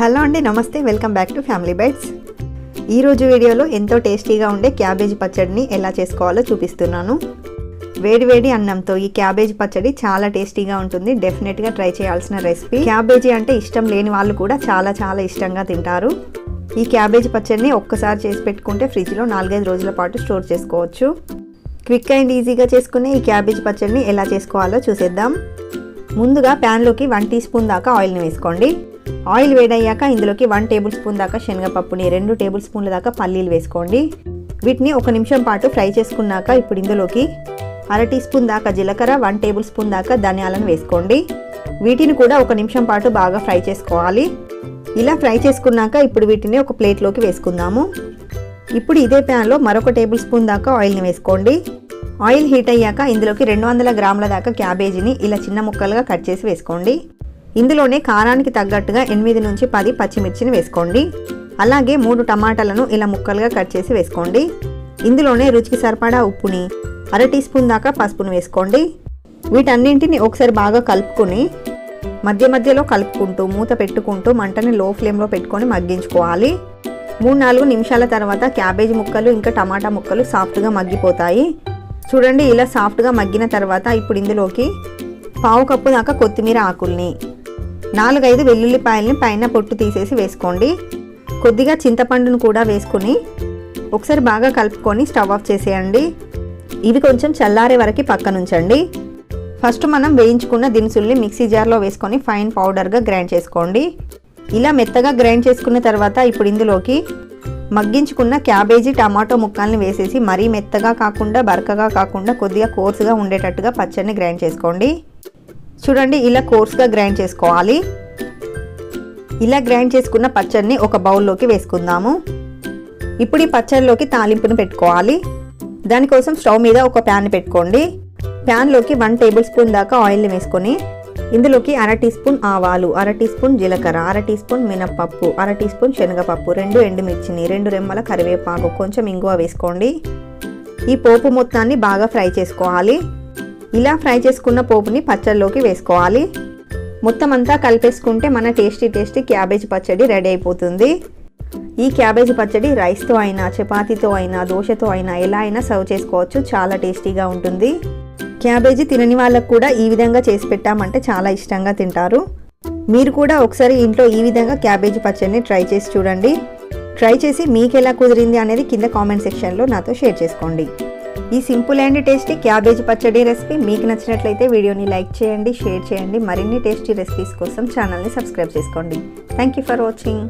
Hello అండి నమస్తే. Welcome back to Family Bytes. ఈరోజు వీడియోలో ఎంతో టేస్టీగా ఉండే క్యాబేజీ పచ్చడిని ఎలా చేసుకోవాలో చూపిస్తున్నాను. వేడివేడి అన్నంతో ఈ క్యాబేజీ పచ్చడి చాలా టేస్టీగా ఉంటుంది. డెఫినెట్గా ట్రై చేయాల్సిన రెసిపీ. క్యాబేజీ అంటే ఇష్టం లేని వాళ్ళు కూడా చాలా చాలా ఇష్టంగా తింటారు. ఈ క్యాబేజీ పచ్చడిని ఒక్కసారి చేసి పెట్టుకుంటే ఫ్రిడ్జ్లో నాలుగైదు రోజుల పాటు స్టోర్ చేసుకోవచ్చు. క్విక్ అండ్ ఈజీగా చేసుకునే ఈ క్యాబేజీ పచ్చడిని ఎలా చేసుకోవాలో చూసేద్దాం. ముందుగా ప్యాన్లోకి వన్ టీ స్పూన్ దాకా ఆయిల్ని వేసుకోండి. ఆయిల్ వేడయ్యాక ఇందులోకి వన్ టేబుల్ స్పూన్ దాకా శనగపప్పుని రెండు టేబుల్ స్పూన్ల దాకా పల్లీలు వేసుకోండి. వీటిని ఒక నిమిషం పాటు ఫ్రై చేసుకున్నాక ఇప్పుడు ఇందులోకి అర టీ స్పూన్ దాకా జీలకర్ర వన్ టేబుల్ స్పూన్ దాకా ధనియాలను వేసుకోండి. వీటిని కూడా ఒక నిమిషం పాటు బాగా ఫ్రై చేసుకోవాలి. ఇలా ఫ్రై చేసుకున్నాక ఇప్పుడు వీటిని ఒక ప్లేట్లోకి వేసుకుందాము. ఇప్పుడు ఇదే ప్యాన్లో మరొక టేబుల్ స్పూన్ దాకా ఆయిల్ని వేసుకోండి. ఆయిల్ హీట్ అయ్యాక ఇందులోకి రెండు వందల గ్రాముల దాకా క్యాబేజీని ఇలా చిన్న ముక్కలుగా కట్ చేసి వేసుకోండి. ఇందులోనే కారానికి తగ్గట్టుగా ఎనిమిది నుంచి పది పచ్చిమిర్చిని వేసుకోండి. అలాగే మూడు టమాటాలను ఇలా ముక్కలుగా కట్ చేసి వేసుకోండి. ఇందులోనే రుచికి సరిపడా ఉప్పుని అర టీ స్పూన్ దాకా పసుపును వేసుకోండి. వీటన్నింటిని ఒకసారి బాగా కలుపుకొని మధ్య మధ్యలో కలుపుకుంటూ మూత పెట్టుకుంటూ మంటని లో ఫ్లేమ్లో పెట్టుకొని మగ్గించుకోవాలి. మూడు నాలుగు నిమిషాల తర్వాత క్యాబేజీ ముక్కలు ఇంకా టమాటా ముక్కలు సాఫ్ట్గా మగ్గిపోతాయి. చూడండి ఇలా సాఫ్ట్గా మగ్గిన తర్వాత ఇప్పుడు ఇందులోకి పావు కప్పు దాకా కొత్తిమీర ఆకుల్ని నాలుగైదు వెల్లుల్లిపాయల్ని పైన పొట్టు తీసేసి వేసుకోండి. కొద్దిగా చింతపండును కూడా వేసుకొని ఒకసారి బాగా కలుపుకొని స్టవ్ ఆఫ్ చేసేయండి. ఇవి కొంచెం చల్లారే వరకు పక్కనుంచండి. ఫస్ట్ మనం వేయించుకున్న దినుసుల్ని మిక్సీ జార్లో వేసుకొని ఫైన్ పౌడర్గా గ్రైండ్ చేసుకోండి. ఇలా మెత్తగా గ్రైండ్ చేసుకున్న తర్వాత ఇప్పుడు ఇందులోకి మగ్గించుకున్న క్యాబేజీ టమాటో ముక్కల్ని వేసేసి మరీ మెత్తగా కాకుండా బరకగా కాకుండా కొద్దిగా కోర్సుగా ఉండేటట్టుగా పచ్చడిని గ్రైండ్ చేసుకోండి. చూడండి ఇలా కోర్స్గా గ్రైండ్ చేసుకోవాలి. ఇలా గ్రైండ్ చేసుకున్న పచ్చడిని ఒక బౌల్లోకి వేసుకుందాము. ఇప్పుడు ఈ పచ్చడిలోకి తాలింపును పెట్టుకోవాలి. దానికోసం స్టవ్ మీద ఒక ప్యాన్ పెట్టుకోండి. ప్యాన్లోకి వన్ టేబుల్ స్పూన్ దాకా ఆయిల్ని వేసుకొని ఇందులోకి అర టీ స్పూన్ ఆవాలు అర టీ స్పూన్ జీలకర్ర అర టీ స్పూన్ మినప్పప్పు అర టీ స్పూన్ శనగపప్పు రెండు ఎండుమిర్చిని రెండు రెమ్మల కరివేపాకు కొంచెం ఇంగువ వేసుకోండి. ఈ పోపు మొత్తాన్ని బాగా ఫ్రై చేసుకోవాలి. ఇలా ఫ్రై చేసుకున్న పోపుని పచ్చడిలోకి వేసుకోవాలి. మొత్తం అంతా కలిపేసుకుంటే మన టేస్టీ టేస్టీ క్యాబేజ్ పచ్చడి రెడీ అయిపోతుంది. ఈ క్యాబేజీ పచ్చడి రైస్తో అయినా చపాతీతో అయినా దోశతో అయినా ఎలా అయినా సర్వ్ చేసుకోవచ్చు. చాలా టేస్టీగా ఉంటుంది. క్యాబేజీ తినని వాళ్ళకు కూడా ఈ విధంగా చేసి పెట్టామంటే చాలా ఇష్టంగా తింటారు. మీరు కూడా ఒకసారి ఇంట్లో ఈ విధంగా క్యాబేజీ పచ్చడిని ట్రై చేసి చూడండి. ట్రై చేసి మీకు ఎలా కుదిరింది అనేది కింద కామెంట్ సెక్షన్లో నాతో షేర్ చేసుకోండి. ఈ సింపుల్ అండ్ టేస్టీ క్యాబేజీ పచ్చడి రెసిపీ మీకు నచ్చినట్లయితే వీడియోని లైక్ చేయండి షేర్ చేయండి. మరిన్ని టేస్టీ రెసిపీస్ కోసం ఛానల్ని సబ్స్క్రైబ్ చేసుకోండి. Thank you for watching